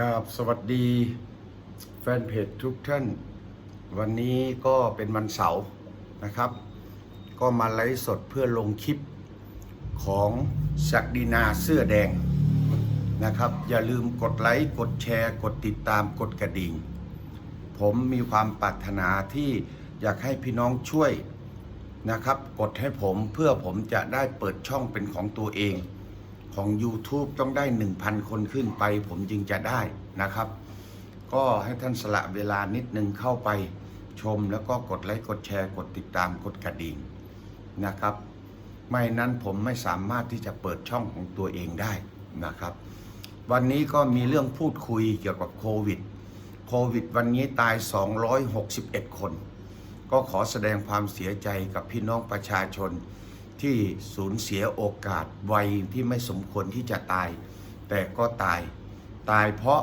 กับสวัสดีแฟนเพจทุกท่าน วันนี้ก็เป็นวันเสาร์นะครับ ก็มาไลฟ์สดเพื่อลงคลิปของศักดินาเสื้อแดงนะครับ อย่าลืมกดไลค์กดแชร์กดติดตามกดกระดิ่ง ผมมีความปรารถนาที่อยากให้พี่น้องช่วยนะครับ กดให้ผมเพื่อผมจะได้เปิดช่องเป็นของตัวเอง ของ YouTube ต้องได้ 1,000 คนขึ้นไป ผมจึงจะได้นะครับ ก็ให้ท่านสละเวลานิดนึงเข้าไปชมแล้วก็กดไลค์กดแชร์กดติดตามกดกระดิ่งนะครับ ไม่นั้นผมไม่สามารถที่จะเปิดช่องของตัวเองได้นะครับ วันนี้ก็มีเรื่องพูดคุยเกี่ยวกับโควิดโควิดวันนี้ตาย 261 คน ก็ขอแสดงความเสียใจกับพี่น้องประชาชน ที่สูญเสียโอกาสวัยที่ไม่สมควรที่จะตาย แต่ก็ตายตายเพราะ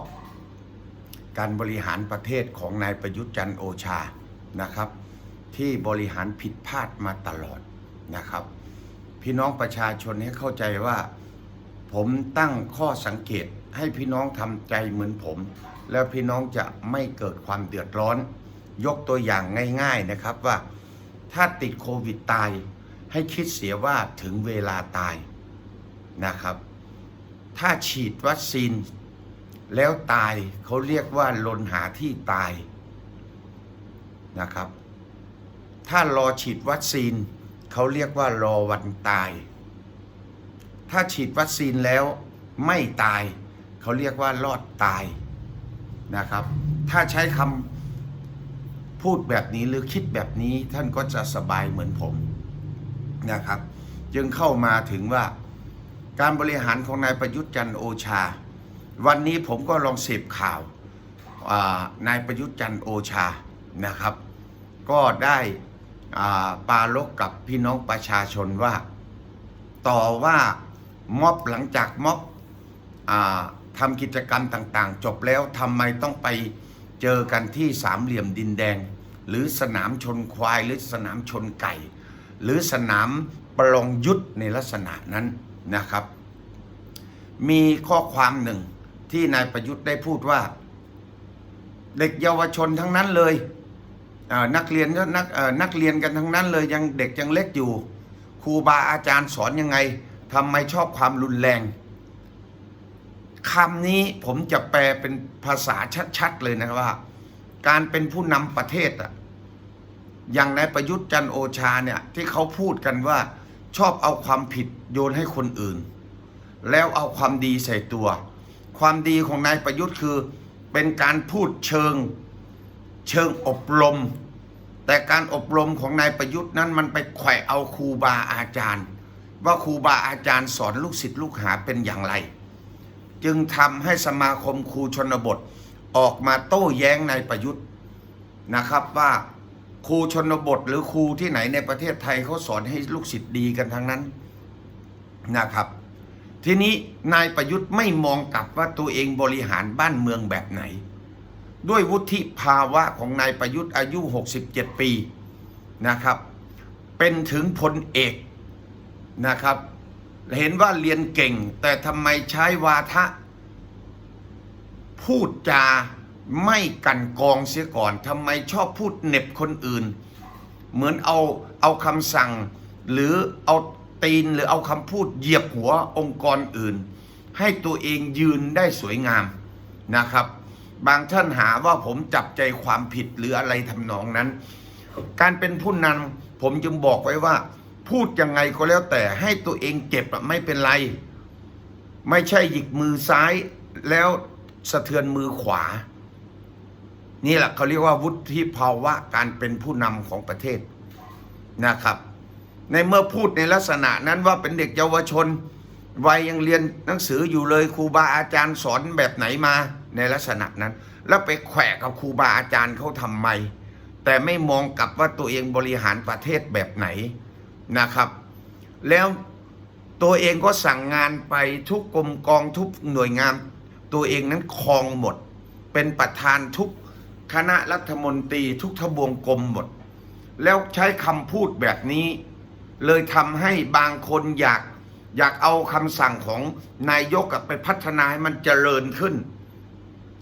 การบริหารประเทศของนายประยุทธ์จันโอชานะครับ ที่บริหารผิดพลาดมาตลอดนะครับ พี่น้องประชาชนให้เข้าใจว่า ผมตั้งข้อสังเกตให้พี่น้องทำใจเหมือนผม แล้วพี่น้องจะไม่เกิดความเดือดร้อน ยกตัวอย่างง่าย ๆนะครับว่าถ้าติดโควิดตาย ให้คิดเสียว่าถึงเวลาตายนะครับ ถ้าฉีดวัคซีนแล้วตายเขาเรียกว่าลนหาที่ตายนะครับ ถ้ารอฉีดวัคซีนเขาเรียกว่ารอวันตาย ถ้าฉีดวัคซีนแล้วไม่ตายเขาเรียกว่ารอดตายนะครับ ถ้าใช้คำพูดแบบนี้หรือคิดแบบนี้ท่านก็จะสบายเหมือนผม นะครับ จึงเข้ามาถึงว่าการบริหารของนายประยุทธ์จันโอชา วันนี้ผมก็ลองเสพข่าวนายประยุทธ์จันโอชานะครับ ก็ได้ปาลกกับพี่น้องประชาชนว่า ต่อว่าม็อบหลังจากม็อบอทำกิจกรรมต่างๆ จบแล้วทำไมต้องไปเจอกันที่สามเหลี่ยมดินแดง หรือสนามชนควายหรือสนามชนไก่ หรือสนามประลองยุทธในลักษณะนั้นนะครับ มีข้อความหนึ่งที่นายประยุทธ์ได้พูดว่า เด็กเยาวชนทั้งนั้นเลยนักเรียนนักนักเรียนกันทั้งนั้นเลยยังเด็กยังเล็กอยู่ครูบาอาจารย์สอนยังไงทำไมชอบความรุนแรงคำนี้ผมจะแปลเป็นภาษาชัดๆเลยนะว่า การเป็นผู้นำประเทศอะ อย่างนายประยุทธ์จันโอชาเนี่ยที่เขาพูดกันว่าชอบเอาความผิดโยนให้คนอื่น แล้วเอาความดีใส่ตัว ความดีของนายประยุทธ์คือเป็นการพูดเชิงเชิงอบรม แต่การอบรมของนายประยุทธ์นั้นมันไปแขวะเอาครูบาอาจารย์ ว่าครูบาอาจารย์สอนลูกศิษย์ลูกหาเป็นอย่างไร จึงทำให้สมาคมครูชนบทออกมาโต้แย้งนายประยุทธ์นะครับว่า ครูชนบทหรือครูที่ไหนในประเทศไทยเขาสอนให้ลูกศิษย์ดีกันทั้งนั้นนะครับ ทีนี้นายประยุทธ์ไม่มองกลับว่าตัวเองบริหารบ้านเมืองแบบไหน ด้วยวุฒิภาวะของนายประยุทธ์อายุ 67 ปีนะครับ เป็นถึงพลเอกนะครับ เห็นว่าเรียนเก่ง แต่ทำไมใช้วาทะ พูดจา ไม่กันกองเสียก่อนทำไมชอบพูดเหน็บคนอื่น เหมือนเอาเอาคำสั่ง หรือเอาตีนหรือเอาคำพูดเหยียบหัวองค์กรอื่น ให้ตัวเองยืนได้สวยงามนะครับ บางท่านหาว่าผมจับใจความผิดหรืออะไรทำนองนั้น การเป็นผู้นำผมจึงบอกไว้ว่า พูดยังไงก็แล้วแต่ให้ตัวเองเจ็บไม่เป็นไร ไม่ใช่หยิกมือซ้ายแล้วสะเทือนมือขวา นี่แหละเขาเรียกว่าวุฒิภาวะการเป็นผู้นำของประเทศนะครับ ในเมื่อพูดในลักษณะนั้นว่าเป็นเด็กเยาวชน วัยยังเรียนหนังสืออยู่เลยครูบาอาจารย์สอนแบบไหนมาในลักษณะนั้น แล้วไปแขวะกับครูบาอาจารย์เขาทำไม แต่ไม่มองกลับว่าตัวเองบริหารประเทศแบบไหนนะครับ แล้วตัวเองก็สั่งงานไปทุกกรมกองทุกหน่วยงาน ตัวเองนั้นครองหมด เป็นประธานทุก คณะรัฐมนตรีทุกทบวงกรมหมด แล้วใช้คำพูดแบบนี้ เลยทำให้บางคนอยากอยากเอาคำสั่งของนายกไปพัฒนาให้มันเจริญขึ้น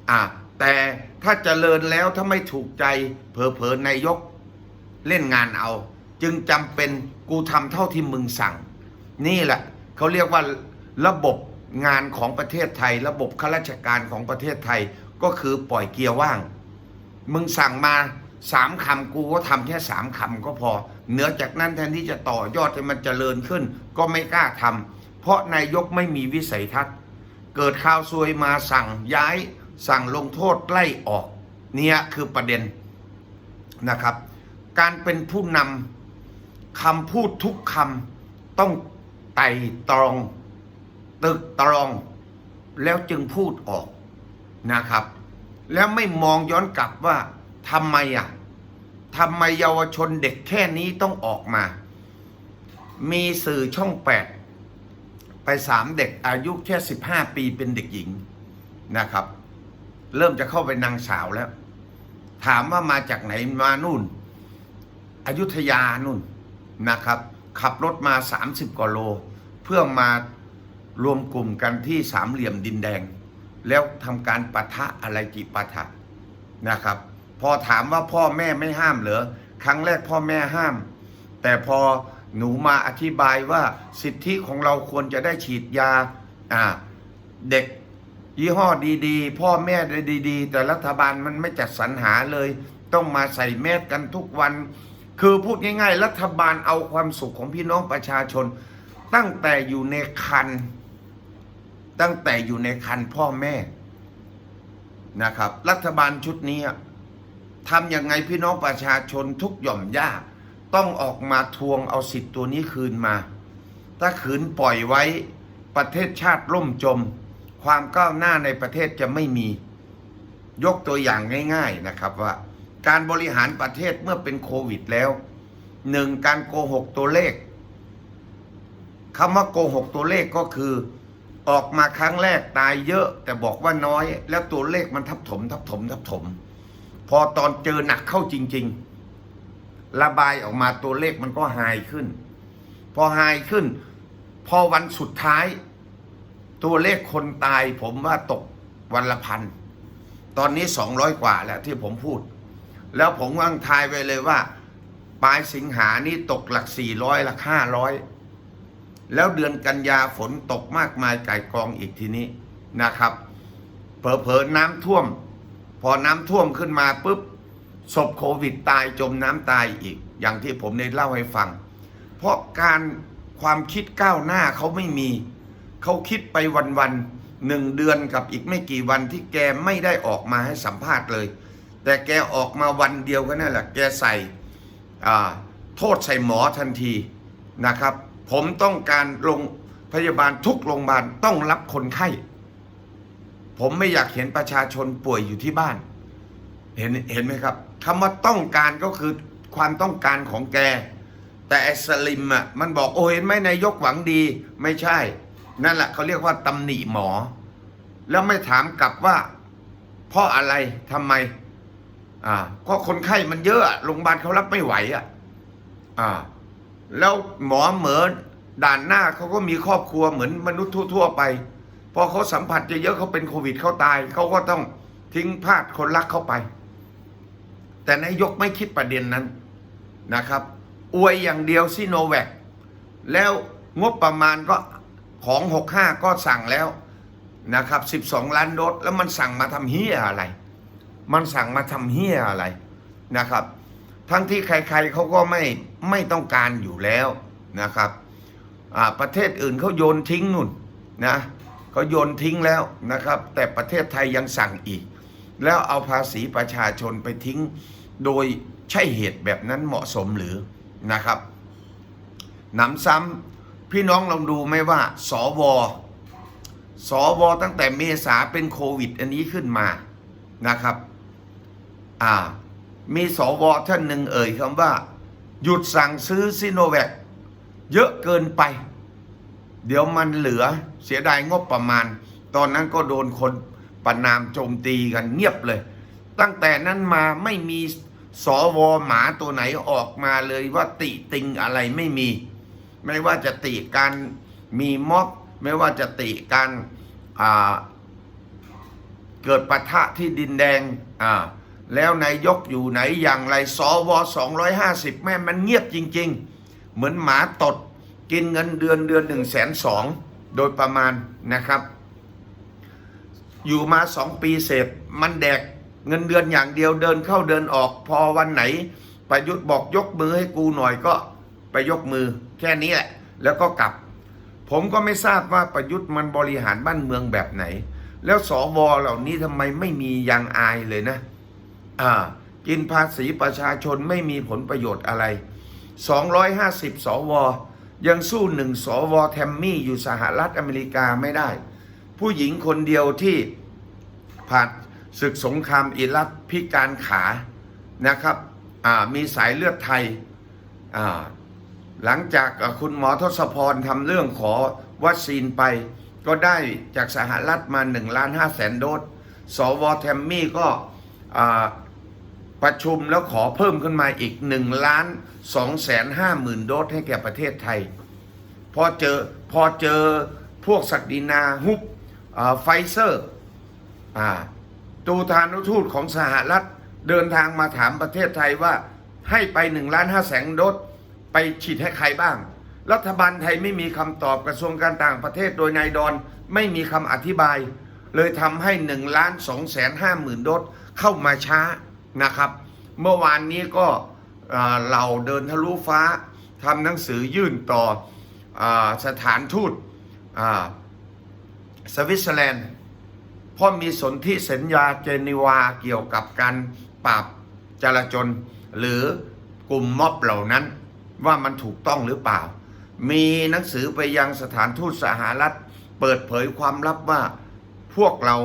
อ่าแต่ถ้าเจริญแล้วถ้าไม่ถูกใจเผลอๆนายก เล่นงานเอา จึงจำเป็นกูทำเท่าที่มึงสั่ง นี่แหละเขาเรียกว่าระบบงานของประเทศไทย ระบบข้าราชการของประเทศไทยก็คือปล่อยเกียร์ว่าง มึงสั่งมาสามคำกูก็ทำแค่สามคำก็พอ เหนือจากนั้นแทนที่จะต่อยอดให้มันเจริญขึ้น ก็ไม่กล้าทำเพราะนายกไม่มีวิสัยทัศน์ เกิดข่าวซวยมาสั่งย้าย สั่งลงโทษไล่ออก เนี่ยคือประเด็นนะครับ การเป็นผู้นำคำพูดทุกคำต้องไต่ตรอง ตึกตรอง แล้วจึงพูดออกนะครับ แล้วไม่มองย้อนกลับว่าทำไมอะทำไมเยาวชนเด็กแค่นี้ต้องออกมา มีสื่อช่องแปดไปสามเด็กอายุแค่สิบห้าปีเป็นเด็กหญิงนะครับ เริ่มจะเข้าไปนางสาวแล้ว ถามว่ามาจากไหนมานู่น อยุธยานู่นนะครับ ขับรถมา30กว่าโล เพื่อมารวมกลุ่มกันที่สามเหลี่ยมดินแดง แล้วทำการปะทะอะไรกี่ปะทะนะครับ พอถามว่าพ่อแม่ไม่ห้ามเหรอครั้งแรกพ่อแม่ห้าม แต่พอหนูมาอธิบายว่าสิทธิของเราควรจะได้ฉีดยาอ่าเด็กยี่ห้อดีๆ พ่อแม่ได้ดีๆ แต่รัฐบาลมันไม่จัดสรรหาเลย ต้องมาใส่แมสกันทุกวัน คือพูดง่ายๆ รัฐบาลเอาความสุขของพี่น้องประชาชน ตั้งแต่อยู่ในคัน ตั้งแต่อยู่ในคันพ่อแม่นะครับ รัฐบาลชุดนี้ทำยังไงพี่น้องประชาชนทุกหย่อมย่าต้องออกมาทวงเอาสิทธิ์ตัวนี้คืนมา ถ้าขืนปล่อยไว้ประเทศชาติล่มจม ความก้าวหน้าในประเทศจะไม่มี ยกตัวอย่างง่าย ๆนะครับว่า การบริหารประเทศเมื่อเป็นโควิดแล้วหนึ่งการโกหกตัวเลขคำว่าโกหกตัวเลขก็คือ ออกมาครั้งแรกตายเยอะ แต่บอกว่าน้อย แล้วตัวเลขมันทับถม ทับถม ทับถม พอตอนเจอหนักเข้าจริง ๆ ระบายออกมาตัวเลขมันก็หายขึ้น พอหายขึ้น พอวันสุดท้าย ตัวเลขคนตายผมว่าตกวันละพัน ตอนนี้สองร้อยกว่าแล้วที่ผมพูด แล้วผมวางทายไว้เลยว่า ปลายสิงหานี่ตกหลักสี่ร้อยหลักห้าร้อย แล้วเดือนกันยาฝนตกมากมายไก่กองอีกทีนี้นะครับเผลอๆน้ำท่วม พอน้ำท่วมขึ้นมาปุ๊บศพโควิดตายจมน้ำตายอีก อย่างที่ผมได้เล่าให้ฟัง เพราะการความคิดก้าวหน้าเขาไม่มี เขาคิดไปวันๆหนึ่งเดือนกับอีกไม่กี่วันที่แกไม่ได้ออกมาให้สัมภาษณ์เลย แต่แกออกมาวันเดียวก็นั่นแหละแกใส่โทษใส่หมอทันทีนะครับ ผมต้องการโรงพยาบาลทุกโรงพยาบาลต้องรับคนไข้ ผมไม่อยากเห็นประชาชนป่วยอยู่ที่บ้าน เห็นเห็นไหมครับคำว่าต้องการก็คือความต้องการของแก แต่ไอ้สลิมอะมันบอกโอ้เห็นไหมนายกหวังดีไม่ใช่ นั่นแหละเขาเรียกว่าตำหนิหมอ แล้วไม่ถามกลับว่า เพราะอะไรทำไม อ่าก็คนไข้มันเยอะอะโรงพยาบาลเขารับไม่ไหวอะอ่าแล้วหมอเหมือน ด่านหน้าเขาก็มีครอบครัวเหมือนมนุษย์ทั่ว ๆ ไป พอเขาสัมผัสเยอะๆเขาเป็นโควิดเขาตายเขาก็ต้องทิ้งพาดคนรักเข้าไป แต่นายกไม่คิดประเด็นนั้นนะครับ อวยอย่างเดียวซิโนแวคแล้วงบประมาณก็ของ 65 ก็สั่งแล้วนะครับ 12 ล้านโดสแล้วมันสั่งมาทำเฮียอะไร มันสั่งมาทำเฮียอะไรนะครับ ทั้งที่ใครๆเขาก็ไม่ไม่ต้องการอยู่แล้วนะครับ ประเทศอื่นเขาโยนทิ้งนู่นนะเขาโยนทิ้งแล้วนะครับ แต่ประเทศไทยยังสั่งอีก แล้วเอาภาษีประชาชนไปทิ้ง โดยใช่เหตุแบบนั้นเหมาะสมหรือนะครับหนำซ้ำพี่น้องลองดูไหมว่าสวสวตั้งแต่เมษาเป็นโควิด อันนี้ขึ้นมานะครับอ่ามีสวท่านหนึ่งเอ่ยคำว่า หยุดสั่งซื้อซิโนแวค เยอะเกินไป เดี๋ยวมันเหลือเสียดายงบประมาณ ตอนนั้นก็โดนคนประนามโจมตีกันเงียบเลย ตั้งแต่นั้นมาไม่มีสวหมาตัวไหนออกมาเลยว่าติติงอะไรไม่มี ไม่ว่าจะติการมีม็อบไม่ว่าจะติการเกิดปะทะที่ดินแดงอ่าแล้วนายกอยู่ไหนอย่างไรสว250 แม่มันเงียบจริง ๆ เหมือนหมาตด กินเงินเดือนเดือนหนึ่งแสนสองโดยประมาณนะครับ อยู่มาสองปีเสร็จมันแดกเงินเดือนอย่างเดียวเดินเข้าเดินออก พอวันไหน ประยุทธ์บอกยกมือให้กูหน่อยก็ไปยกมือ แค่นี้แหละ แล้วก็กลับ ผมก็ไม่ทราบว่าประยุทธ์มันบริหารบ้านเมืองแบบไหน แล้วสวเหล่านี้ทำไมไม่มียางอายเลยนะ อ่า กินภาษีประชาชนไม่มีผลประโยชน์อะไร 250 สว ยังสู้หนึ่งสวแทมมี่อยู่สหรัฐอเมริกาไม่ได้ ผู้หญิงคนเดียวที่ผ่านศึกสงครามอิรักพิการขานะครับมีสายเลือดไทย หลังจากคุณหมอทศพรทำเรื่องขอวัคซีนไป ก็ได้จากสหรัฐมา1ล้าน5แสนโดส สวแทมมี่ก็ ประชุมแล้วขอเพิ่มขึ้นมาอีก1ล้าน2แสน5หมื่นโดสให้แก่ประเทศไทย พอเจอพอเจอพวกศักดินาฮุบไฟเซอร์ตูทานุทูตของสหรัฐเดินทางมาถามประเทศไทยว่าให้ไป1ล้าน5แสนโดสไปฉีดให้ใครบ้าง รัฐบาลไทยไม่มีคำตอบกระทรวงการต่างประเทศโดยนายดอนไม่มีคำอธิบาย เลยทำให้1ล้าน2แสน5หมื่นโดสเข้ามาช้า นะครับ เมื่อวานนี้ก็เราเดินทะลุฟ้าทำหนังสือยื่นต่ออสถานทูตสวิตเซอร์แลนด์เพราะมีสนธิสัญญาเจนีวาเกี่ยวกับการปราบจลาจลหรือกลุ่มม็อบเหล่านั้นว่ามันถูกต้องหรือเปล่า มีหนังสือไปยังสถานทูตสหรัฐ เปิดเผยความลับว่าพวกเรา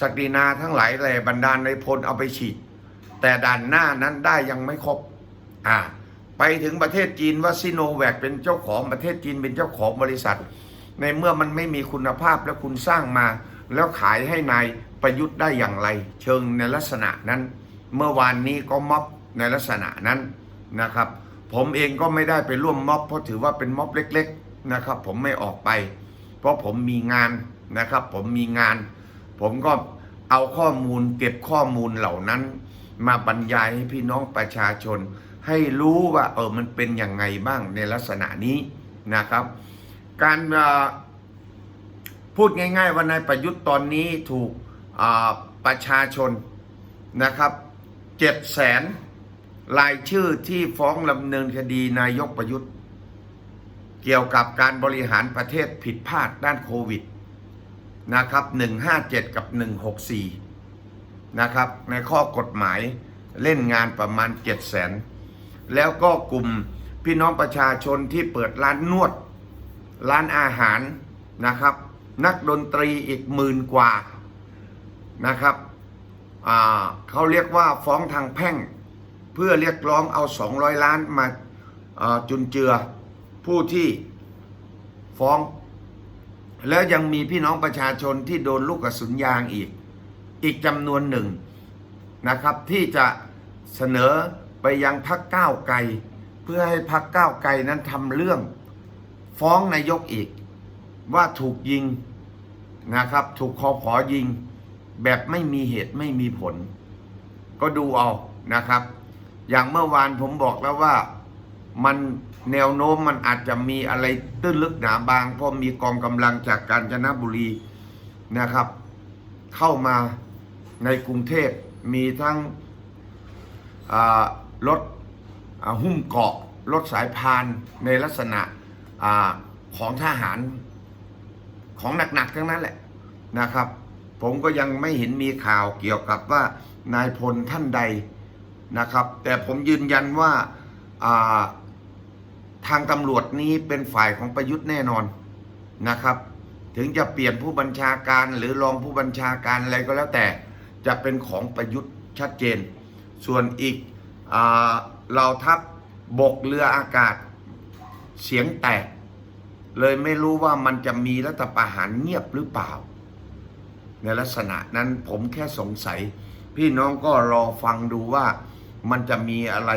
ศักดินาทั้งหลายแหล่บรรดาในพลเอาไปฉีด แต่ด่านหน้านั้นได้ยังไม่ครบอ่าไปถึงประเทศจีนว่าซิโนแวคเป็นเจ้าของประเทศจีนเป็นเจ้าของบริษัท ในเมื่อมันไม่มีคุณภาพแล้วคุณสร้างมา แล้วขายให้นายประยุทธ์ได้อย่างไร เชิงในลักษณะนั้น เมื่อวานนี้ก็ม็อบในลักษณะนั้นนะครับ ผมเองก็ไม่ได้ไปร่วมม็อบเพราะถือว่าเป็นม็อบเล็ก ๆนะครับ ผมไม่ออกไป เพราะผมมีงานนะครับ ผมมีงาน ผมก็เอาข้อมูลเก็บข้อมูลเหล่านั้น มาบรรยายให้พี่น้องประชาชน ให้รู้ว่าเออมันเป็นยังไงบ้างในลักษณะนี้นะครับ การพูดง่าย ๆ ว่านายประยุทธ์ตอนนี้ถูกประชาชนนะครับเจ็ดแสนรายชื่อที่ฟ้องดำเนินคดีนายกประยุทธ์ เกี่ยวกับการบริหารประเทศผิดพลาดด้านโควิดนะครับ157 กับ 164 นะครับ ในข้อกฎหมายเล่นงานประมาณ 7 0 0 0 0 0 แล้วก็กลุ่มพี่น้องประชาชนที่เปิดร้านนวด ร้านอาหารนะครับ นักดนตรีอีกหมื่นกว่านะครับเขาเรียกว่าฟ้องทางแพ่ง เพื่อเรียกร้องเอา 200 ล้านมาจุนเจือผู้ที่ฟ้อง แล้วยังมีพี่น้องประชาชนที่โดนลูกกระสุนยางอีก อีกจำนวนหนึ่งนะครับ ที่จะเสนอไปยังพักก้าวไกล เพื่อให้พักก้าวไกลนั้นทำเรื่อง ฟ้องนายกอีก ว่าถูกยิงนะครับ ถูกคอผอยิง แบบไม่มีเหตุไม่มีผล ก็ดูเอานะครับ อย่างเมื่อวานผมบอกแล้วว่ามันแนวโน้มมันอาจจะมีอะไรตื้นลึกหนาบาง เพราะมีกองกำลังจากกาญจนบุรีนะครับ เข้ามา ในกรุงเทพมีทั้งรถหุ้มเกาะรถสายพานในลักษณะอของทหารของหนักๆทั้งนั้นแหละนะครับ ผมก็ยังไม่เห็นมีข่าวเกี่ยวกับว่านายพลท่านใดนะครับ แต่ผมยืนยันว่าอ่าทางตำรวจนี้เป็นฝ่ายของประยุทธ์แน่นอนนะครับ ถึงจะเปลี่ยนผู้บัญชาการหรือรองผู้บัญชาการอะไรก็แล้วแต่ จะเป็นของประยุทธ์ชัดเจน ส่วนอีกเราทัพบกเรืออากาศเสียงแตก เลยไม่รู้ว่ามันจะมีรัฐประหารเงียบหรือเปล่า ในลักษณะนั้นผมแค่สงสัย พี่น้องก็รอฟังดูว่ามันจะมีอะไร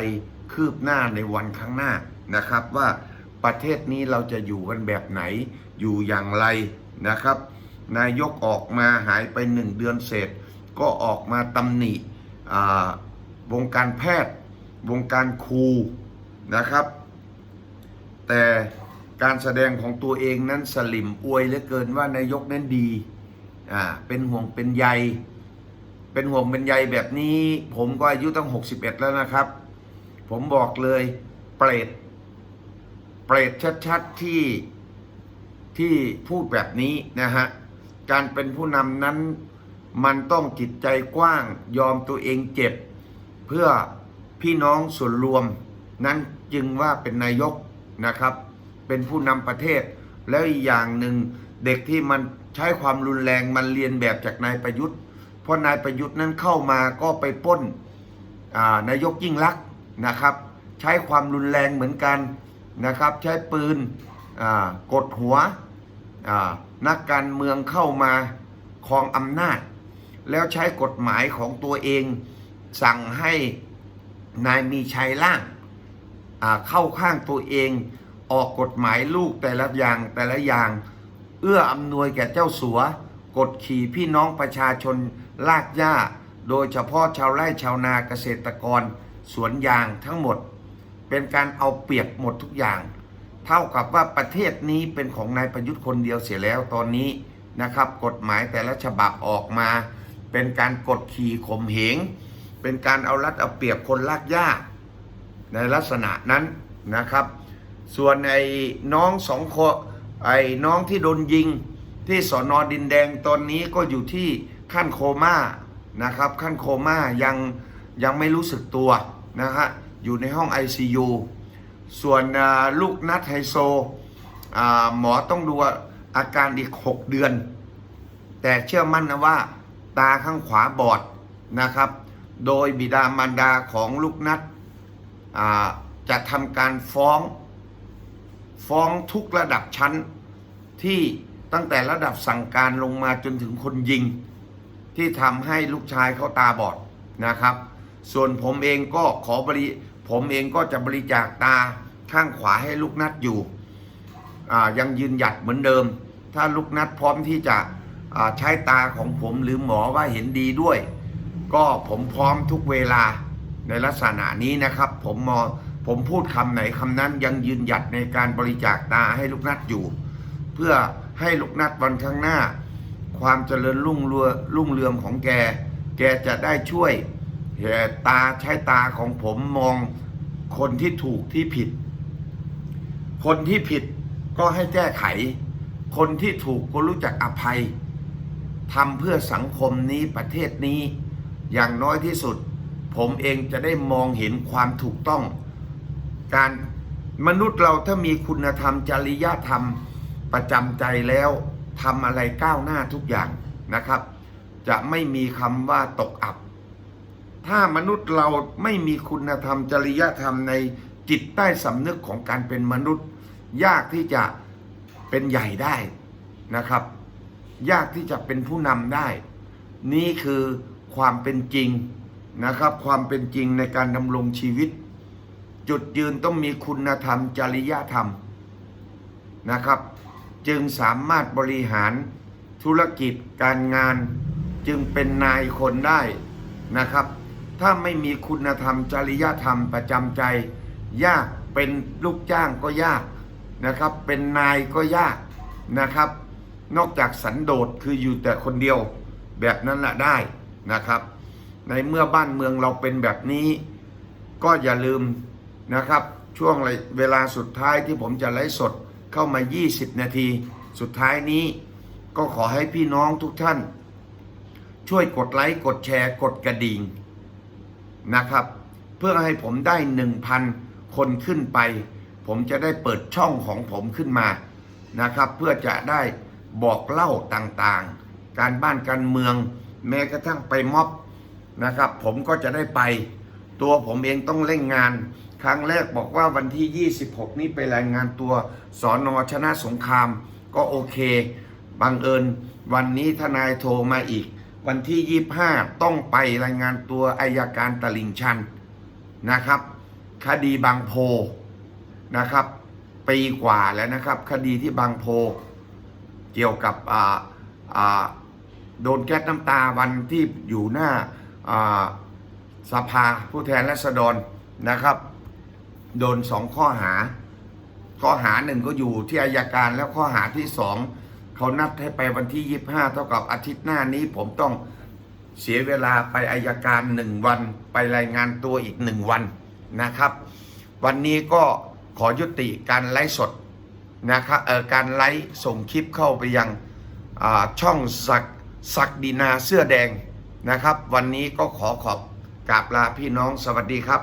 คืบหน้าในวันข้างหน้านะครับว่าประเทศนี้เราจะอยู่กันแบบไหนอยู่อย่างไรนะครับ นายกออกมาหายไปหนึ่งเดือนเศษ ก็ออกมาตำหนิวงการแพทย์ วงการครูนะครับ แต่การแสดงของตัวเองนั้นสลิมอวยเหลือเกินว่านายกนั้นดีอ่าเป็นห่วงเป็นใย เป็นห่วงเป็นใยแบบนี้ ผมก็อายุตั้ง 61 แล้วนะครับ ผมบอกเลยเปรตเปรตชัดๆที่ที่พูดแบบนี้นะฮะ การเป็นผู้นำนั้น มันต้องจิตใจกว้าง ยอมตัวเองเจ็บ เพื่อพี่น้องส่วนรวม นั้นจึงว่าเป็นนายกนะครับ เป็นผู้นำประเทศ แล้วอีกอย่างหนึ่งเด็กที่มันใช้ความรุนแรงมันเรียนแบบจากนายประยุทธ์ เพราะนายประยุทธ์นั้นเข้ามาก็ไปป้นนายกยิ่งลักษณ์นะครับ ใช้ความรุนแรงเหมือนกันนะครับ ใช้ปืนกดหัวนักการเมืองเข้ามาครองอำนาจ แล้วใช้กฎหมายของตัวเอง สั่งให้นายมีชัยล่างเข้าข้างตัวเอง ออกกฎหมายลูกแต่ละอย่างแต่ละอย่าง เอื้ออำนวยแก่เจ้าสัวกดขี่พี่น้องประชาชนลากหญ้า โดยเฉพาะชาวไร่ชาวนาเกษตรกร สวนยางทั้งหมด เป็นการเอาเปรียบหมดทุกอย่าง เท่ากับว่าประเทศนี้เป็นของนายประยุทธ์คนเดียวเสียแล้วตอนนี้นะครับ กฎหมายแต่ละฉบับออกมา เป็นการกดขี่ข่มเหง เป็นการเอารัดเอาเปรียบคนลากหญ้าในลักษณะนั้นนะครับ ส่วนไอ้น้องสองคนไอ้น้องที่โดนยิงที่สอนอดินแดงตอนนี้ก็อยู่ที่ขั้นโคม่านะครับ ขั้นโคม่ายังยังไม่รู้สึกตัวนะฮะอยู่ในห้อง ICU ส่วนลูกนัดไฮโซหมอต้องดูอาการอีก 6 เดือน แต่เชื่อมั่นนะว่า ตาข้างขวาบอดนะครับ โดยบิดามารดาของลูกนัดจะทำการฟ้อง ฟ้องทุกระดับชั้นที่ตั้งแต่ระดับสั่งการลงมาจนถึงคนยิง ที่ทำให้ลูกชายเขาตาบอดนะครับ ส่วนผมเองก็ขอบริผมเองก็จะบริจาคตาข้างขวาให้ลูกนัดอยู่อ่ยังยืนหยัดเหมือนเดิม ถ้าลูกนัดพร้อมที่จะ ใช้ตาของผมหรือหมอว่าเห็นดีด้วย ก็ผมพร้อมทุกเวลาในลักษณะนี้นะครับ ผมมอผมพูดคำไหนคำนั้นยังยืนหยัดในการบริจาคตาให้ลูกนัดอยู่ เพื่อให้ลูกนัดวันข้างหน้า ความเจริญรุ่งเรือรุ่งเรืองของแก แกจะได้ช่วยเอ่อตาใช้ตาของผมมองคนที่ถูกที่ผิด คนที่ผิดก็ให้แก้ไข คนที่ถูกก็รู้จักอภัย ทำเพื่อสังคมนี้ประเทศนี้ อย่างน้อยที่สุด ผมเองจะได้มองเห็นความถูกต้อง การมนุษย์เราถ้ามีคุณธรรมจริยธรรมประจำใจแล้วทำอะไรก้าวหน้าทุกอย่างนะครับ จะไม่มีคำว่าตกอับ ถ้ามนุษย์เราไม่มีคุณธรรมจริยธรรมในจิตใต้สำนึกของการเป็นมนุษย์ ยากที่จะเป็นใหญ่ได้นะครับ ยากที่จะเป็นผู้นำได้ นี่คือความเป็นจริงนะครับ ความเป็นจริงในการดำรงชีวิต จุดยืนต้องมีคุณธรรม จริยธรรมนะครับ จึงสามารถบริหารธุรกิจการงาน จึงเป็นนายคนได้นะครับ ถ้าไม่มีคุณธรรม จริยธรรมประจำใจ ยากเป็นลูกจ้างก็ยากนะครับ เป็นนายก็ยากนะครับ นอกจากสันโดษคืออยู่แต่คนเดียวแบบนั้นแหละได้นะครับ ในเมื่อบ้านเมืองเราเป็นแบบนี้ ก็อย่าลืมนะครับ ช่วงเวลาสุดท้ายที่ผมจะไลฟ์สดเข้ามา 20 นาที สุดท้ายนี้ ก็ขอให้พี่น้องทุกท่าน ช่วยกดไลค์กดแชร์กดกระดิ่งนะครับ เพื่อให้ผมได้ 1,000 คนขึ้นไป ผมจะได้เปิดช่องของผมขึ้นมานะครับ เพื่อจะได้ บอกเล่าต่างๆ การบ้านการเมือง แม้กระทั่งไปม็อบนะครับ ผมก็จะได้ไป ตัวผมเองต้องเร่งงาน ครั้งแรกบอกว่าวันที่ 26 นี้ไปรายงานตัวสอนอชนะสงคราม ก็โอเค บังเอิญ วันนี้ทนายโทรมาอีก วันที่ 25 ต้องไปรายงานตัวอายการตลิ่งชันนะครับ คดีบางโพนะครับปีกว่าแล้วนะครับ คดีที่บางโพ เกี่ยวกับโดนแก๊สน้ำตาวันที่อยู่หน้าสภาผู้แทนราษฎรนะครับ โดนสองข้อหา ข้อหาหนึ่งก็อยู่ที่อายการแล้วข้อหาที่สองเขานัดให้ไปวันที่ยี่ห้าเท่ากับอาทิตย์หน้านี้ผมต้องเสียเวลาไปอายการหนึ่งวัน ไปรายงานตัวอีกหนึ่งวันนะครับ วันนี้ก็ขอยุติการไลฟ์สด นะครับการไลฟ์ส่งคลิปเข้าไปยังช่องสักสักดินาเสื้อแดงนะครับ วันนี้ก็ขอขอบกราบลาพี่น้องสวัสดีครับ